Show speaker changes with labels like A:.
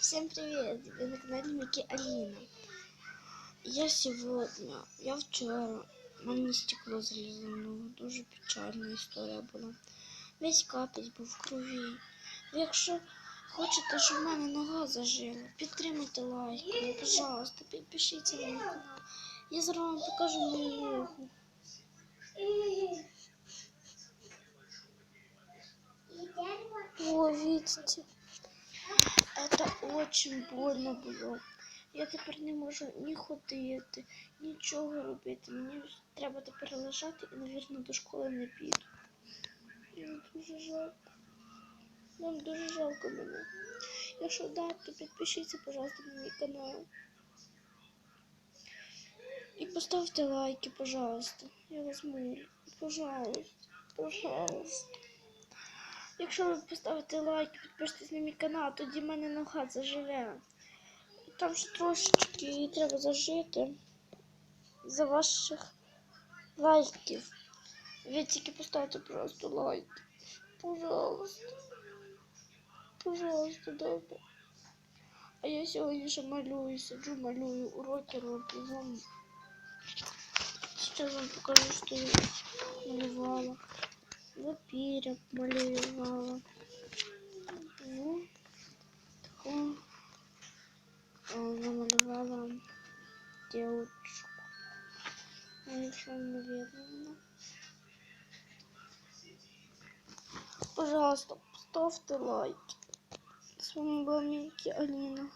A: Всем привет! Вы на канале Мики Алина. Я сегодня, я вчора, мені стекло залізло. Дуже печальна історія була. Весь капець був в крові. Якщо хочете, щоб в мене нога зажила, підтримайте лайком, пожалуйста, підпишіться на мій канал. Я зараз вам покажу мою ногу. О, видите? Очень больно було. Я тепер не можу ні ходити, нічого робити. Мені треба тепер лежати і, мабуть, до школи не піду. Мені дуже жалко. Нам дуже жалко мене. Якщо да, то підпишіться, пожалуйста, на мій канал. І поставте лайки, пожалуйста. Я вас молю. Пожалуйста, пожалуйста. Якщо ви поставите лайк, підпишитесь на мій канал, тоді в мене нога заживе. Там ж трошечки її треба зажити за ваших лайків. Ви тільки поставте просто лайк. Пожалуйста. Пожалуйста, добре. А я сьогодні ще малюю, сиджу, малюю, уроки роблю. Вам... Сейчас вам покажу, що я. Вампіря малювала. Ну, таку намалювала девочку. Ну, якщо не видно. Пожалуйста, поставте лайк. С вами была Мики Алина.